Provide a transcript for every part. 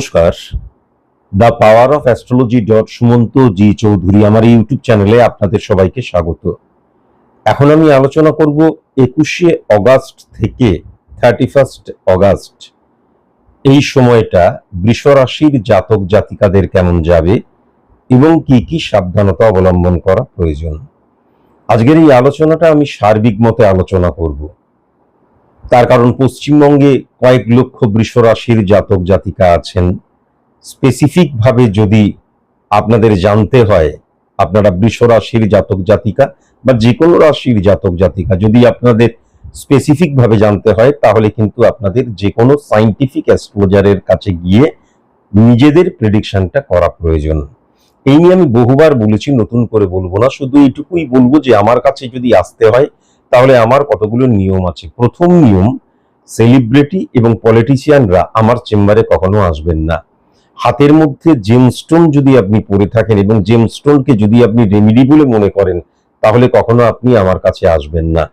নমস্কার। The power of astrology dot Sumanta G Chowdhury আমার YouTube চ্যানেলে আপনাদের সবাইকে স্বাগত। এখন আমি আলোচনা করব একুশে অগাস্ট থেকে থার্টি ফার্স্ট অগাস্ট। এই সময়টা বৃষ রাশির জাতক জাতিকাদের কেমন যাবে এবং কি কি সাবধানতা অবলম্বন করা প্রয়োজন? আজকের এই আলোচনাটা আমি সার্বিক মতে আলোচনা করব। তার কারণ পশ্চিমবঙ্গে কয়েক লক্ষ বৃষ রাশির জাতক জাতিকা আছেন। স্পেসিফিক ভাবে যদি আপনাদের জানতে হয়, আপনারা বৃষ রাশির জাতক জাতিকা বা যে কোনো রাশির জাতক জাতিকা, যদি আপনাদের স্পেসিফিক ভাবে জানতে হয়, তাহলে কিন্তু আপনাদের যে কোনো সাইন্টিফিক অ্যাস্ট্রোলজারের কাছে গিয়ে নিজেদের প্রেডিকশনটা করা প্রয়োজন। এই নিয়ে আমি বহুবার বলেছি, নতুন করে বলব না। শুধু এইটুকুই বলব যে, আমার কাছে যদি আসতে হয় তাহলে আমার কতগুলো নিয়ম আছে? প্রথম নিয়ম সেলিব্রিটি এবং পলিটিশিয়ানরা আমার চেম্বারে কখনো আসবেন না। হাতের মধ্যে জেমস্টোন যদি আপনি পরে থাকেন এবং জেমস্টোনকে যদি আপনি রেমিডি বলে মনে করেন, তাহলে কখনো আপনি আমার কাছে আসবেন না।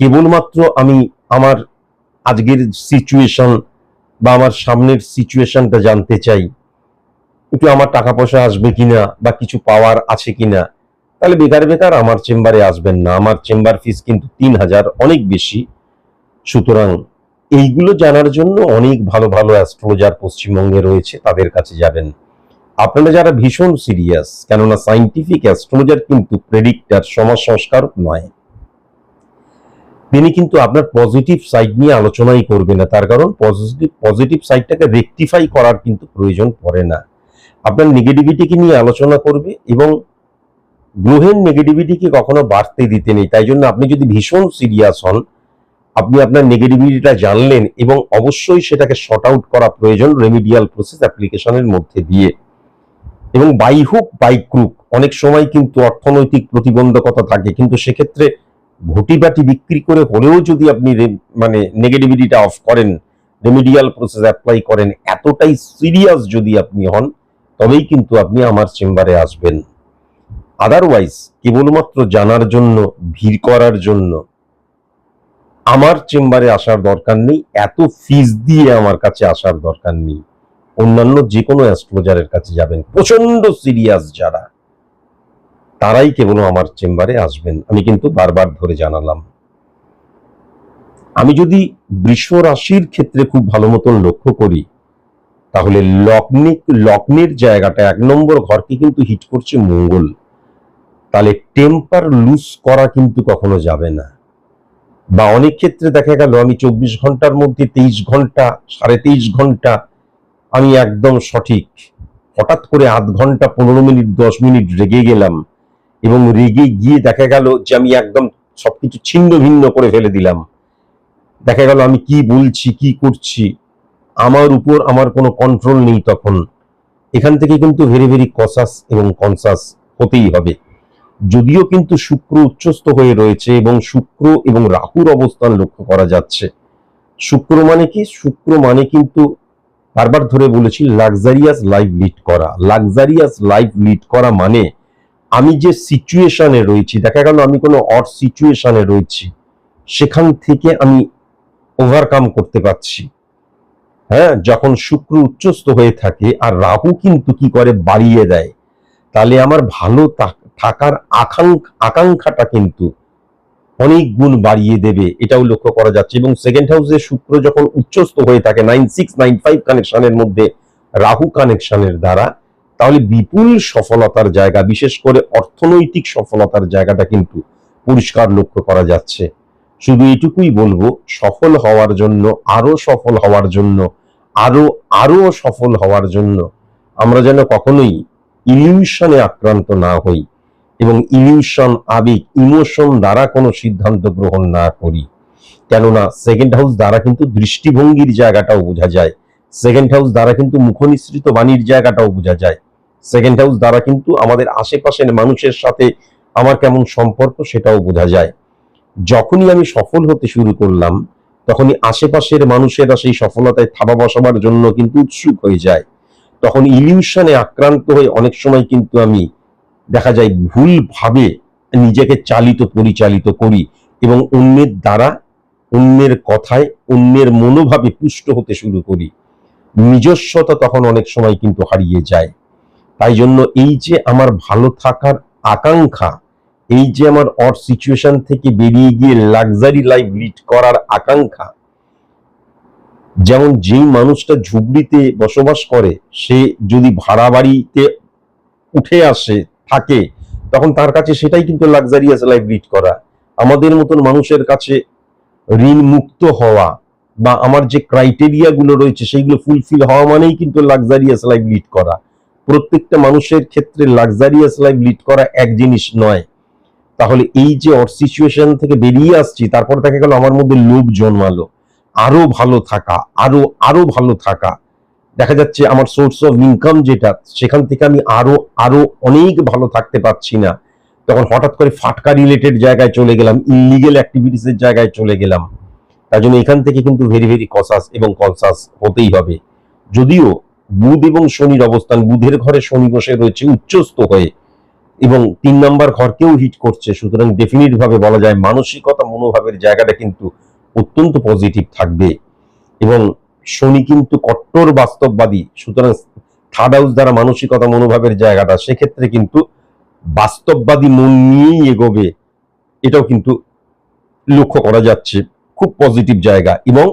কেবলমাত্র আমি আমার আজকের সিচুয়েশন বা আমার সামনের সিচুয়েশনটা জানতে চাই। একটু আমার টাকা পয়সা আসবে কিনা বা কিছু পাওয়ার আছে কিনা? তাহলে বেকার বেকার আমার চেম্বারে আসবেন না, আমার চেম্বার ফিস কিন্তু তিন হাজার অনেক বেশি। সুতরাং এইগুলো জানার জন্য অনেক ভালো ভালো অ্যাস্ট্রোলজার পশ্চিমবঙ্গে রয়েছে, তাদের কাছে যাবেন। আপনারা যারা ভীষণ সিরিয়াস, কেননা সাইন্টিফিক অ্যাস্ট্রোলজার কিন্তু প্রেডিক্টার সমাজ সংস্কারক নয়। তিনি কিন্তু আপনার পজিটিভ সাইড নিয়ে আলোচনাই করবে না, তার কারণ পজিটিভ পজিটিভ সাইডটাকে রেকটিফাই করার কিন্তু প্রয়োজন পড়ে না। আপনার নেগেটিভিটিকে নিয়ে আলোচনা করবে এবং গ্রহের নেগেটিভিটিকে কখনো বাড়তে দিতে নেই? তাই জন্য আপনি যদি ভীষণ সিরিয়াস হন, আপনি আপনার নেগেটিভিটিটা জানলেন এবং অবশ্যই সেটাকে শর্ট আউট করা প্রয়োজন রেমিডিয়াল প্রসেস অ্যাপ্লিকেশনের মধ্যে দিয়ে। এবং বাই হোক বাই ক্রুক অনেক সময় কিন্তু অর্থনৈতিক প্রতিবন্ধকতা থাকে, কিন্তু সেক্ষেত্রে ঘটি বাটি বিক্রি করে হলেও যদি আপনি মানে নেগেটিভিটিটা অফ করেন রেমিডিয়াল প্রসেস অ্যাপ্লাই করেন, এতটাই সিরিয়াস যদি আপনি হন, তবেই কিন্তু আপনি আমার চেম্বারে আসবেন। আদারওয়াইজ কেবলমাত্র জানার জন্য, ভিড় করার জন্য আমার চেম্বারে আসার দরকার নেই, এত ফিস দিয়ে আমার কাছে আসার দরকার নেই। অন্যান্য যে কোনো অ্যাস্ট্রোলজারের কাছে যাবেন প্রচণ্ড সিরিয়াস যারা, তারাই কেবল আমার চেম্বারে আসবেন। আমি কিন্তু বারবার ধরে জানালাম। আমি যদি বৃষ রাশির ক্ষেত্রে খুব ভালো মতন লক্ষ্য করি, তাহলে লগ্নে, লগ্নের জায়গাটা এক নম্বর ঘরকে কিন্তু হিট করছে মঙ্গল। তাহলে টেম্পার লুজ করা কিন্তু কখনো যাবে না। বা অনেক ক্ষেত্রে দেখা গেল, আমি চব্বিশ ঘণ্টার মধ্যে তেইশ ঘণ্টা, সাড়ে তেইশ ঘণ্টা আমি একদম সঠিক। হঠাৎ করে আধ ঘণ্টা, পনেরো মিনিট, দশ মিনিট রেগে গেলাম এবং রেগে গিয়ে দেখা গেল যে আমি একদম সবকিছু ছিন্ন ভিন্ন করে ফেলে দিলাম। দেখা গেল আমি কি বলছি, কি করছি, আমার উপর আমার কোনো কন্ট্রোল নেই তখন। এখান থেকে কিন্তু ভেরি ভেরি কসাস এবং কনসাস হতেই হবে। যদিও কিন্তু শুক্র উচ্চস্থ হয়ে রয়েছে এবং শুক্র এবং রাহুর অবস্থান লক্ষ্য করা যাচ্ছে। শুক্র মানে কি? শুক্র মানে কিন্তু বারবার ধরে বলেছি লাক্সারিয়াস লাইফ লিড করা। লাক্সারিয়াস লাইফ লিড করা মানে আমি যে সিচুয়েশনে রয়েছি, দেখা গেল আমি কোনো অড সিচুয়েশনে রয়েছি, সেখান থেকে আমি ওভারকাম করতে পারছি। হ্যাঁ যখন শুক্র উচ্চস্থ হয়ে থাকে আর রাহু কিন্তু কি করে, বাড়িয়ে দেয়। তাহলে আমার ভালো থাকার আকাঙ্ক্ষা আকাঙ্ক্ষাটা কিন্তু অনেক গুণ বাড়িয়ে দেবে, এটাও লক্ষ্য করা যাচ্ছে। এবং সেকেন্ড হাউসে শুক্র যখন উচ্চস্থ হয়ে থাকে নাইন সিক্স নাইন ফাইভ কানেকশনের মধ্যে রাহু কানেকশনের দ্বারা, তাহলে বিপুল সফলতার জায়গা, বিশেষ করে অর্থনৈতিক সফলতার জায়গাটা কিন্তু পরিষ্কার লক্ষ্য করা যাচ্ছে। শুধু এটুকুই বলব, সফল হওয়ার জন্য, আরও সফল হওয়ার জন্য, আরও আরও সফল হওয়ার জন্য আমরা যেন কখনোই ইলিউশনে আক্রান্ত না হই। এবং ইলিউশন আবেগ ইমোশন দ্বারা কোনো সিদ্ধান্ত গ্রহণ না করি। কেননা সেকেন্ড হাউস দ্বারা কিন্তু দৃষ্টিভঙ্গির জায়গাটাও বোঝা যায়। সেকেন্ড হাউস দ্বারা কিন্তু মুখনিসৃত বাণীর জায়গাটাও বোঝা যায়। সেকেন্ড হাউস দ্বারা কিন্তু আমাদের আশেপাশের মানুষের সাথে আমার কেমন সম্পর্ক সেটাও বোঝা যায়। যখনই আমি সফল হতে শুরু করলাম, তখনই আশেপাশের মানুষেরা সেই সফলতায় থাবা বসাবার জন্য কিন্তু উৎসুক হয়ে যায়। তখন ইলিউশনে আক্রান্ত হয়ে অনেক সময় কিন্তু আমি দেখা যায় ভুলভাবে নিজেকে চালিত পরিচালিত করি এবং অন্যের দ্বারা অন্যের কথায় অন্যের মনোভাবে পুষ্ট হতে শুরু করি। নিজস্বতা তখন অনেক সময় কিন্তু হারিয়ে যায়। তাই জন্য এই যে আমার ভালো থাকার আকাঙ্ক্ষা, এই যে আমার অর সিচুয়েশন থেকে বেরিয়ে গিয়ে লাক্সারি লাইফ লিড করার আকাঙ্ক্ষা, যেমন যেই মানুষটা ঝুবড়িতে বসবাস করে, সে যদি ভাড়া বাড়িতে উঠে আসে থাকে, তখন তার কাছে সেটাই কিন্তু লাক্সারিয়াস লাইফ লিড করা। আমাদের মতন মানুষের কাছে ঋণ মুক্ত হওয়া বা আমার যে ক্রাইটেরিয়া গুলো রয়েছে সেইগুলো ফুলফিল হওয়া মানেই কিন্তু লাক্সারিয়াস লাইফ লিড করা। প্রত্যেকটা মানুষের ক্ষেত্রে লাক্সারিয়াস লাইফ লিড করা এক জিনিস নয়। তাহলে এই যে অর সিচুয়েশন থেকে বেরিয়ে আসছি, তারপর দেখা গেল আমার মধ্যে লোভ জন্মালো। আরও ভালো থাকা, আরও আরও ভালো থাকা। দেখা যাচ্ছে আমার সোর্স অফ ইনকাম যেটা, সেখান থেকে আমি আরও আরও অনেক ভালো থাকতে পারছি না। তখন হঠাৎ করে ফাটকা রিলেটেড জায়গায় চলে গেলাম ইলিগেল অ্যাক্টিভিটিস এর জায়গায় চলে গেলাম। তার জন্য এখান থেকে কিন্তু ভেরি ভেরি কসাস এবং কনসাস হতেই হবে। যদিও বুধ এবং শনির অবস্থান, বুধের ঘরে শনি বসে রয়েছে উচ্চস্থ হয়ে এবং তিন নাম্বার ঘরকেও হিট করছে। সুতরাং ভাবে বলা যায় মানসিকতা মনোভাবের জায়গাটা কিন্তু অত্যন্ত পজিটিভ থাকবে। এবং শনি কিন্তু কট্টর বাস্তববাদী। সুতরাং থার্ড হাউস দ্বারা মানসিকতা মনোভাবের জায়গাটা সেক্ষেত্রে কিন্তু বাস্তববাদী মন নিয়েই এগোবে এটাও কিন্তু লক্ষ্য করা যাচ্ছে। খুব পজিটিভ জায়গা এবং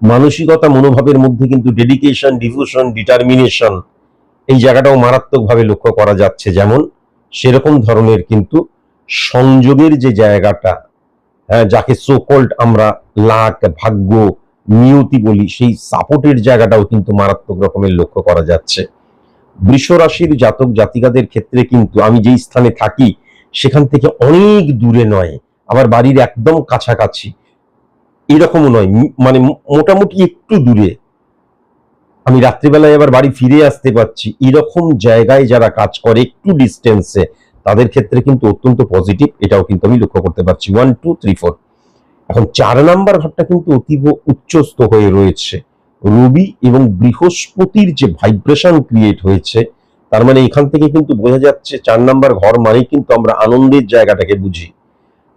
মানসিকতা মনোভাবের মধ্যে কিন্তু ডেডিকেশন ডিভোশন ডিটারমিনেশন এই জায়গাটাও মারাত্মকভাবে লক্ষ্য করা যাচ্ছে। যেমন সেরকম ধরনের কিন্তু সংযোগের যে জায়গাটা হ্যাঁ, যাকে সোকল্ড আমরা লাক ভাগ্য নিয়তি বলি, সেই সাপোর্টের জায়গাটাও কিন্তু মারাত্মক রকমের লক্ষ্য করা যাচ্ছে। বৃষ রাশির জাতক জাতিকাদের ক্ষেত্রে কিন্তু আমি যেই স্থানে থাকি, সেখান থেকে অনেক দূরে নয়, আমার বাড়ির একদম কাছাকাছি। এরকমও নয় মানে মোটামুটি একটু দূরে। আমি রাত্রিবেলায় আবার বাড়ি ফিরে আসতে পারছি, এরকম জায়গায় যারা কাজ করে একটু ডিস্টেন্সে তাদের ক্ষেত্রে কিন্তু অত্যন্ত পজিটিভ এটাও কিন্তু আমি লক্ষ্য করতে পারছি। ওয়ান টু থ্রি ফোর এখন চার নাম্বার ঘরটা কিন্তু অতীব উচ্চস্থ হয়ে রয়েছে। রবি এবং বৃহস্পতির যে ভাইব্রেশন ক্রিয়েট হয়েছে, তার মানে এখান থেকে কিন্তু বোঝা যাচ্ছে চার নাম্বার ঘর মানেই কিন্তু আমরা আনন্দের জায়গাটাকে বুঝি।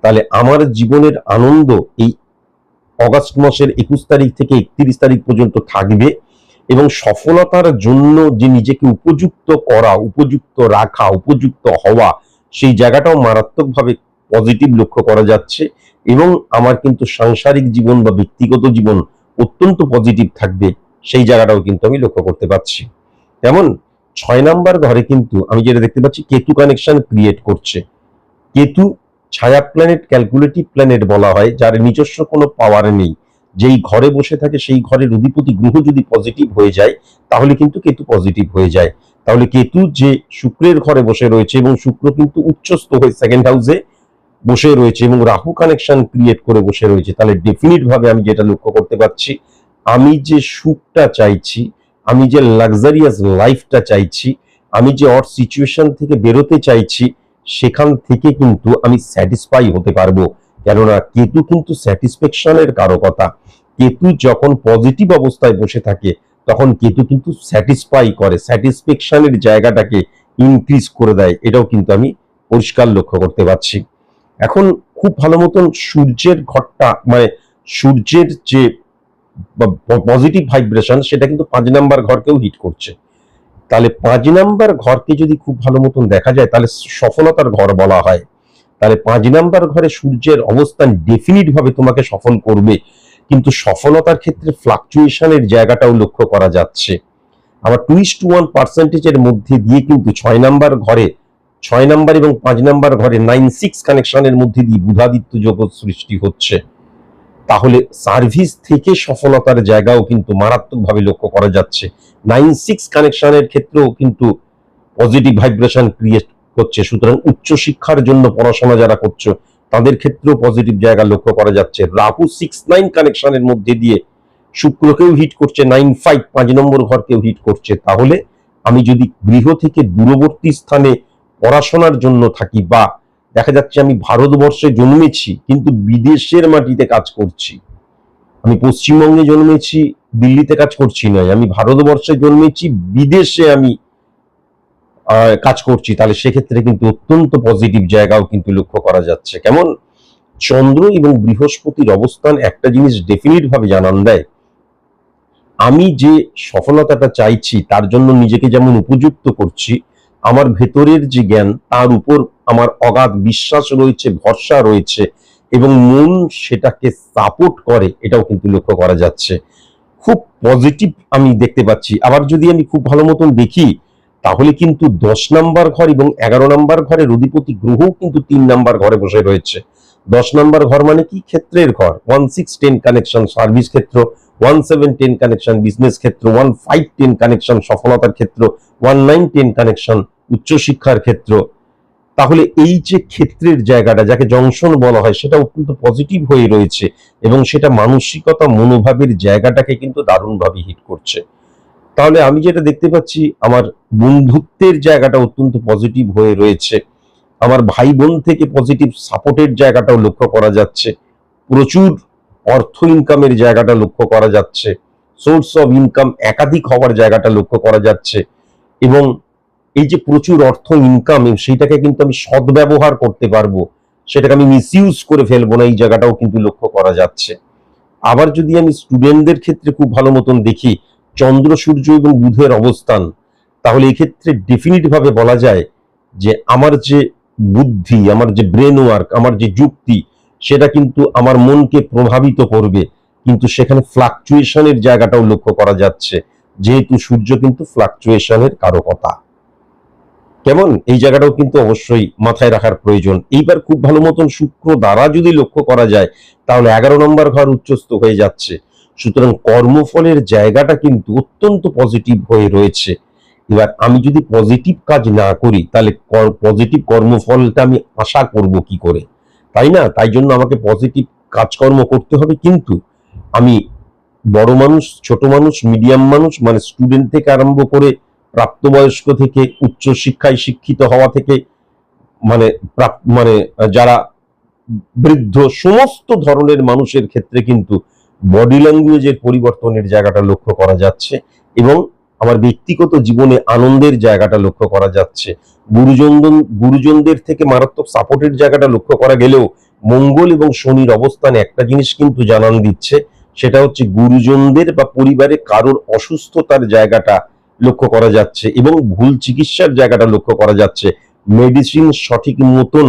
তাহলে আমার জীবনের আনন্দ এই অগাস্ট মাসের একুশ তারিখ থেকে একত্রিশ তারিখ পর্যন্ত থাকবে এবং সফলতার জন্য যে নিজেকে উপযুক্ত করা, উপযুক্ত রাখা, উপযুক্ত হওয়া, সেই জায়গাটাও মারাত্মকভাবে পজিটিভ লক্ষ্য করা যাচ্ছে এবং আমার কিন্তু সাংসারিক জীবন বা ব্যক্তিগত জীবন অত্যন্ত পজিটিভ থাকবে, সেই জায়গাটাও কিন্তু আমি লক্ষ্য করতে পারছি। তেমন ছয় নাম্বার ঘরে কিন্তু আমি যেটা দেখতে পাচ্ছি, কেতু কানেকশন ক্রিয়েট করছে। কেতু ছায়া প্ল্যানেট ক্যালকুলেটিভ প্ল্যানেট বলা হয়, যার নিজস্ব কোনো পাওয়ার নেই। যেই ঘরে বসে থাকে, সেই ঘরের অধিপতি গ্রহ যদি পজিটিভ হয়ে যায়, তাহলে কিন্তু কেতু পজিটিভ হয়ে যায়। তাহলে কেতু যে শুক্রের ঘরে বসে রয়েছে এবং শুক্র কিন্তু উচ্চস্থ হয়ে সেকেন্ড হাউসে বসে রয়েছে এবং রাহু কানেকশন ক্রিয়েট করে বসে রয়েছে, তাহলে ডেফিনিট ভাবে আমি যেটা লক্ষ্য করতে পারছি, আমি যে সুখটা চাইছি, আমি যে লাক্সারিয়াস লাইফটা চাইছি, আমি যে অর সিচুয়েশন থেকে বেরোতে চাইছি, সেখান থেকে কিন্তু আমি স্যাটিসফাই হতে পারব। কেননা কেতু কিন্তু স্যাটিসফ্যাকশনের কারকতা কেতু যখন পজিটিভ অবস্থায় বসে থাকে, তখন কেতু কিন্তু স্যাটিসফাই করে স্যাটিসফ্যাকশনের জায়গাটাকে ইনক্রিজ করে দেয়। এটাও কিন্তু আমি পরিষ্কার লক্ষ্য করতে পারছি। এখন খুব ভালো মতন সূর্যের ঘরটা মানে সূর্যের যে পজিটিভ ভাইব্রেশন সেটা কিন্তু পাঁচ নাম্বার ঘরকেও হিট করছে। তাহলে পাঁচ নাম্বার ঘরকে যদি খুব ভালো মতন দেখা যায়, তাহলে সফলতার ঘর বলা হয়। তাহলে পাঁচ নাম্বার ঘরে সূর্যের অবস্থান ডেফিনিট ভাবে তোমাকে সফল করবে। কিন্তু সফলতার ক্ষেত্রে ফ্লাকচুয়েশনের জায়গাটাও লক্ষ্য করা যাচ্ছে। আবার টুইস্ট ওয়ান পার্সেন্টেজের মধ্যে দিয়ে কিন্তু ছয় নাম্বার ঘরে ছয় নাম্বার এবং পাঁচ নাম্বার ঘরে নাইন সিক্স কানেকশনের মধ্যে দিয়ে বুধাদিত্য জগৎ সৃষ্টি হচ্ছে। তাহলে সার্ভিস থেকে সফলতার জায়গাও কিন্তু মারাত্মকভাবে লক্ষ্য করা যাচ্ছে। নাইন সিক্স কানেকশনের ক্ষেত্রেও কিন্তু পজিটিভ ভাইব্রেশন ক্রিয়েট করছে। সুতরাং উচ্চ শিক্ষার জন্য পড়াশোনা যারা করছ, তাদের ক্ষেত্রেও পজিটিভ জায়গা লক্ষ্য করা যাচ্ছে। রাহু সিক্স নাইন কানেকশনের মধ্যে দিয়ে শুক্রকেও হিট করছে, নাইন ফাইভ পাঁচ নম্বর ঘরকেও হিট করছে। তাহলে আমি যদি গৃহ থেকে দূরবর্তী স্থানে পড়াশোনার জন্য থাকি, বা দেখা যাচ্ছে আমি ভারতবর্ষে জন্মেছি, কিন্তু বিদেশের মাটিতে কাজ করছি। আমি পশ্চিমবঙ্গে জন্মেছি, দিল্লিতে কাজ করছি নয়, আমি ভারতবর্ষে জন্মেছি, বিদেশে আমি কাজ করছি। তাহলে সেক্ষেত্রে কিন্তু অত্যন্ত পজিটিভ জায়গাও কিন্তু লক্ষ্য করা যাচ্ছে। কেমন? চন্দ্র এবং বৃহস্পতির অবস্থান একটা জিনিস ডেফিনিট ভাবে জানান দেয়। আমি যে সফলতাটা চাইছি, তার জন্য নিজেকে যেমন উপযুক্ত করছি আমার ভেতরের যে জ্ঞান, তার উপর আমার অগাধ বিশ্বাস রয়েছে, ভরসা রয়েছে এবং মন সেটাকে সাপোর্ট করে, এটাও কিন্তু লক্ষ্য করা যাচ্ছে। খুব পজিটিভ আমি দেখতে পাচ্ছি। আবার যদি আমি খুব ভালো মতন দেখি, তাহলে কিন্তু দশ নাম্বার ঘর এবং এগারো নাম্বার ঘরের অধিপতি গ্রহ কিন্তু তিন নাম্বার ঘরে বসে রয়েছে। দশ নাম্বার ঘর মানে কি? ক্ষেত্রের ঘর। One six ten connection service ক্ষেত্র। One seven ten connection business ক্ষেত্র ওয়ান ফাইভ টেন কানেকশন সফলতার ক্ষেত্র ওয়ান নাইন টেন কানেকশন উচ্চশিক্ষার ক্ষেত্র। তাহলে এই যে ক্ষেত্রের জায়গাটা, যাকে জংশন বলা হয়, সেটা অত্যন্ত পজিটিভ হয়ে রয়েছে এবং সেটা মানসিকতা, মনোভাবের জায়গাটাকে কিন্তু দারুণভাবে হিট করছে। তাহলে আমি যেটা দেখতে পাচ্ছি, আমার বন্ধুত্বের জায়গাটা অত্যন্ত পজিটিভ হয়ে রয়েছে। আমার ভাই বোন থেকে পজিটিভ সাপোর্টের জায়গাটাও লক্ষ্য করা যাচ্ছে। প্রচুর অর্থ ইনকামের জায়গাটা লক্ষ্য করা যাচ্ছে। সোর্স অফ ইনকাম একাধিক হওয়ার জায়গাটা লক্ষ্য করা যাচ্ছে। এবং এই যে প্রচুর অর্থ ইনকাম সেইটাকে কিন্তু আমি সদ্ব্যবহার করতে পারব। সেটাকে আমি মিসইউজ করে ফেলব না, এই জায়গাটাও কিন্তু লক্ষ্য করা যাচ্ছে। আবার যদি আমি স্টুডেন্টদের ক্ষেত্রে খুব ভালো মতন দেখি, চন্দ্র, সূর্য এবং বুধের অবস্থান, তাহলে এক্ষেত্রে ডেফিনিট ভাবে বলা যায় যে আমার যে বুদ্ধি, আমার যে ব্রেন ওয়ার্ক আমার যে যুক্তি সেটা কিন্তু আমার মনকে প্রভাবিত করবে। কিন্তু সেখানে ফ্লাকচুয়েশনের জায়গাটাও লক্ষ্য করা যাচ্ছে। যেহেতু সূর্য কিন্তু ফ্লাকচুয়েশনের কারকতা। কেমন? এই জায়গাটাও কিন্তু অবশ্যই মাথায় রাখার প্রয়োজন। এইবার খুব ভালো মতন শুক্র দ্বারা যদি লক্ষ্য করা যায়, তাহলে এগারো নম্বর ঘর উচ্চস্থ হয়ে যাচ্ছে। সুতরাং কর্মফলের জায়গাটা কিন্তু অত্যন্ত পজিটিভ হয়ে রয়েছে। এবার আমি যদি পজিটিভ কাজ না করি, তাহলে পজিটিভ কর্মফলটা আমি আশা করব কি করে? তাই না? তাই জন্য আমাকে পজিটিভ কাজকর্ম করতে হবে। কিন্তু আমি বড় মানুষ, ছোট মানুষ মিডিয়াম মানুষ মানে স্টুডেন্ট থেকে আরম্ভ করে প্রাপ্তবয়স্ক থেকে উচ্চ শিক্ষায় শিক্ষিত হওয়া থেকে মানে মানে যারা বৃদ্ধ, সমস্ত ধরনের মানুষের ক্ষেত্রে কিন্তু বডি ল্যাঙ্গুয়েজের পরিবর্তনের জায়গাটা লক্ষ্য করা যাচ্ছে এবং আমার ব্যক্তিগত জীবনে আনন্দের জায়গাটা লক্ষ্য করা যাচ্ছে। গুরুজন গুরুজনদের থেকে মারাত্মক সাপোর্টের জায়গাটা লক্ষ্য করা গেলেও মঙ্গল এবং শনির অবস্থানে একটা জিনিস কিন্তু জানান দিচ্ছে, সেটা হচ্ছে গুরুজনদের বা পরিবারে কারোর অসুস্থতার জায়গাটা লক্ষ্য করা যাচ্ছে এবং ভুল চিকিৎসার জায়গাটা লক্ষ্য করা যাচ্ছে। মেডিসিন সঠিক মতন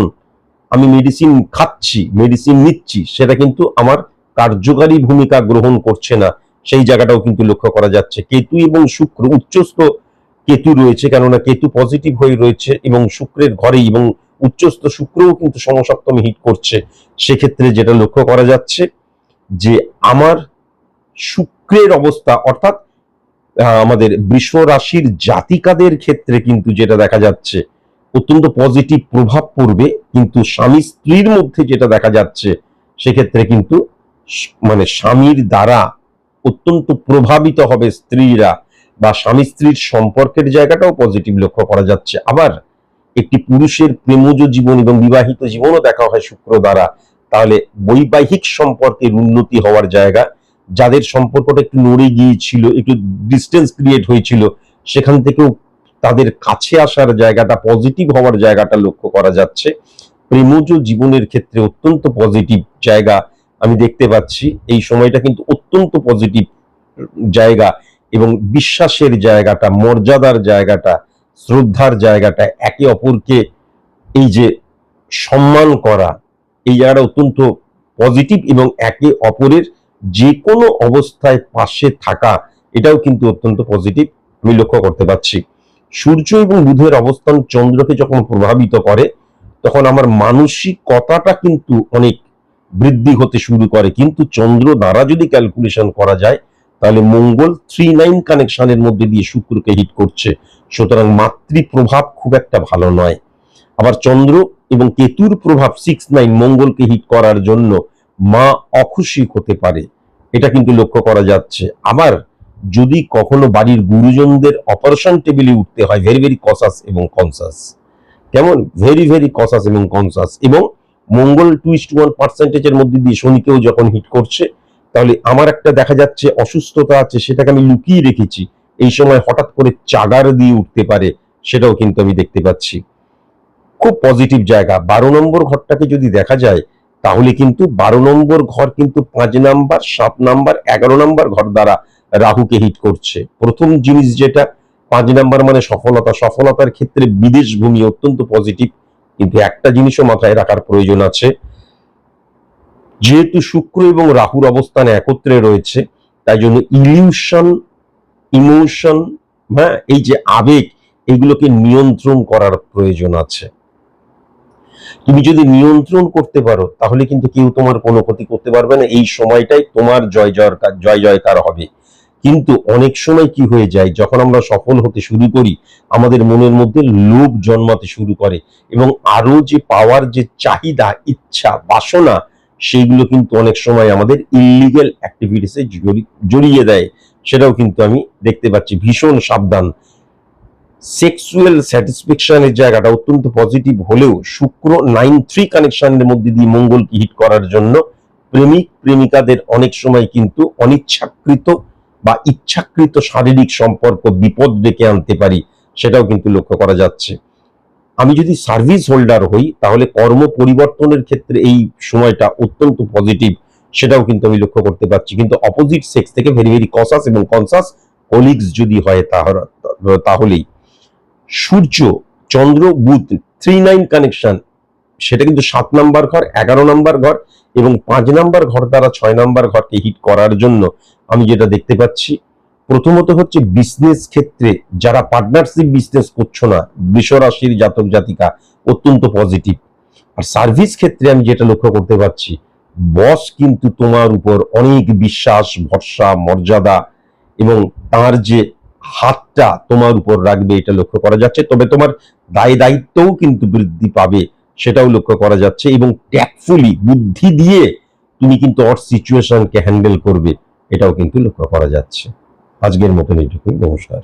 আমি মেডিসিন খাচ্ছি মেডিসিন নিচ্ছি, সেটা কিন্তু আমার কার্যকারী ভূমিকা গ্রহণ করছে না। সেই জায়গাটাও কিন্তু লক্ষ্য করা যাচ্ছে। কেতু এবং শুক্র, উচ্চস্থ কেতু রয়েছে, কেননা কেতু পজিটিভ হয়ে রয়েছে এবং শুক্রের ঘরেই এবং উচ্চস্থ শুক্রও কিন্তু সমসপ্তমী হিট করছে। সেক্ষেত্রে যেটা লক্ষ্য করা যাচ্ছে যে আমার শুক্রের অবস্থা, অর্থাৎ আমাদের বৃষ রাশির জাতিকাদের ক্ষেত্রে কিন্তু যেটা দেখা যাচ্ছে, অত্যন্ত পজিটিভ প্রভাব পড়বে, কিন্তু স্বামী স্ত্রীর মধ্যে যেটা দেখা যাচ্ছে, সেক্ষেত্রে কিন্তু মানে স্বামীর দ্বারা অত্যন্ত প্রভাবিত হবে স্ত্রীরা বা স্বামী স্ত্রীর সম্পর্কের জায়গাটাও পজিটিভ লক্ষ্য করা যাচ্ছে। আবার একটি পুরুষের প্রেমজ জীবন এবং বিবাহিত জীবনও দেখা হয় শুক্র দ্বারা। তাহলে বৈবাহিক সম্পর্কের উন্নতি হওয়ার জায়গা, যাদের সম্পর্কটা একটু নড়ে গিয়েছিল, একটু ডিস্টেন্স ক্রিয়েট হয়েছিল, সেখান থেকেও তাদের কাছে আসার জায়গাটা পজিটিভ হওয়ার জায়গাটা লক্ষ্য করা যাচ্ছে। প্রেমজ জীবনের ক্ষেত্রে অত্যন্ত পজিটিভ জায়গা আমি দেখতে পাচ্ছি। এই সময়টা কিন্তু অত্যন্ত পজিটিভ জায়গা এবং বিশ্বাসের জায়গাটা, মর্যাদার জায়গাটা, শ্রদ্ধার জায়গাটা একে অপরকে এই যে সম্মান করা, এই জায়গাটা অত্যন্ত পজিটিভ এবং একে অপরের যে কোনো অবস্থায় পাশে থাকা, এটাও কিন্তু অত্যন্ত পজিটিভ আমি লক্ষ্য করতে পারছি। সূর্য এবং বুধের অবস্থান চন্দ্রকে যখন প্রভাবিত করে, তখন আমার মানসিকতাটা কিন্তু অনেক বৃদ্ধি হতে শুরু করে। কিন্তু চন্দ্র দ্বারা যদি ক্যালকুলেশন করা যায়, তাহলে মঙ্গল থ্রি নাইন কানেকশনের মধ্যে দিয়ে শুক্রকে হিট করছে। সুতরাং মাতৃ প্রভাব খুব একটা ভালো নয়। আবার চন্দ্র এবং কেতুর প্রভাব সিক্স নাইন মঙ্গলকে হিট করার জন্য মা অখুশি হতে পারে। এটা কিন্তু লক্ষ্য করা যাচ্ছে। আবার যদি কখনো বাড়ির গুরুজনদের অপারেশন টেবিলে উঠতে হয় ভেরি ভেরি কসাস এবং কনসাস কেমন? ভেরি ভেরি কসাস এবং কনসাস এবং মঙ্গল টুইস্ট ওয়ান পার্সেন্টেজের মধ্যে দিয়ে শনিকেও যখন হিট করছে, তাহলে আমার একটা দেখা যাচ্ছে অসুস্থতা আছে, সেটাকে আমি লুকিয়ে রেখেছি। এই সময় হঠাৎ করে চাগার দিয়ে উঠতে পারে, সেটাও কিন্তু আমি দেখতে পাচ্ছি। খুব পজিটিভ জায়গা। বারো নম্বর ঘরটাকে যদি দেখা যায়, তাহলে কিন্তু বারো নম্বর ঘর কিন্তু পাঁচ নাম্বার, সাত নাম্বার, এগারো নাম্বার ঘর দ্বারা রাহুকে হিট করছে। প্রথম জিনিস যেটা, পাঁচ নাম্বার মানে সফলতা। সফলতার ক্ষেত্রে বিদেশ ভূমি অত্যন্ত পজিটিভ কিন্তু একটা জিনিসও মাথায় রাখার প্রয়োজন আছে। যেহেতু শুক্র এবং রাহুর অবস্থানে একত্রে রয়েছে, তাই জন্য ইলিউশন, ইমোশন হ্যাঁ এই যে আবেগ, এগুলোকে নিয়ন্ত্রণ করার প্রয়োজন আছে। তুমি যদি নিয়ন্ত্রণ করতে পারো, তাহলে কিন্তু কেউ তোমার কোনো ক্ষতি করতে পারবে না। এই সময়টাই তোমার জয় জয়কার জয় জয়কার হবে। কিন্তু অনেক সময় কি হয়ে যায়, যখন আমরা সফল হতে শুরু করি, আমাদের মনের মধ্যে লোভ জন্মাতে শুরু করে এবং আরও যে পাওয়ার, যে চাহিদা, ইচ্ছা, বাসনা, সেইগুলো কিন্তু অনেক সময় আমাদের ইলিগেল অ্যাক্টিভিটিসে জড়িয়ে দেয়। সেটাও কিন্তু আমি দেখতে পাচ্ছি। ভীষণ সাবধান। সেক্সুয়াল স্যাটিসফ্যাকশনের জায়গাটা অত্যন্ত পজিটিভ হলেও শুক্র নাইন থ্রি কানেকশনের মধ্যে দিয়ে মঙ্গলকে হিট করার জন্য প্রেমিক, প্রেমিকাদের অনেক সময় কিন্তু অনিচ্ছাকৃত বা ইচ্ছাকৃত শারীরিক সম্পর্ক বিপদ ডেকে আনতে পারি, সেটাও কিন্তু লক্ষ্য করা যাচ্ছে। আমি যদি সার্ভিস হোল্ডার হই, তাহলে কর্ম পরিবর্তনের ক্ষেত্রে এই সময়টা অত্যন্ত পজিটিভ সেটাও কিন্তু আমি লক্ষ্য করতে পারছি। কিন্তু অপোজিট সেক্স থেকে ভেরি ভেরি কসাস এবং কনসাস কলিগস যদি হয়, তাহলে তাহলেই। সূর্য, চন্দ্র, বুধ থ্রি নাইন কানেকশন সেটা কিন্তু সাত নাম্বার ঘর, এগারো নাম্বার ঘর এবং পাঁচ নাম্বার ঘর দ্বারা ছয় নাম্বার ঘরকে হিট করার জন্য আমি যেটা দেখতে পাচ্ছি, প্রথমত হচ্ছে বিজনেস ক্ষেত্রে যারা পার্টনারশিপ বিজনেস করছ না বৃষ রাশির জাতক জাতিকা অত্যন্ত পজিটিভ আর সার্ভিস ক্ষেত্রে আমি যেটা লক্ষ্য করতে পারছি বস কিন্তু তোমার উপর অনেক বিশ্বাস, ভরসা, মর্যাদা এবং তার যে হাতটা তোমার উপর রাখবে এটা লক্ষ্য করা যাচ্ছে। তবে তোমার দায় দায়িত্বও কিন্তু বৃদ্ধি পাবে সেটাও লক্ষ্য করা যাচ্ছে এবং ট্যাকফুলি বুদ্ধি দিয়ে তুমি কিন্তু অর সিচুয়েশনকে হ্যান্ডেল করবে, এটাও কিন্তু লক্ষ্য করা যাচ্ছে। আজকের মতন এটুকুই নমস্কার।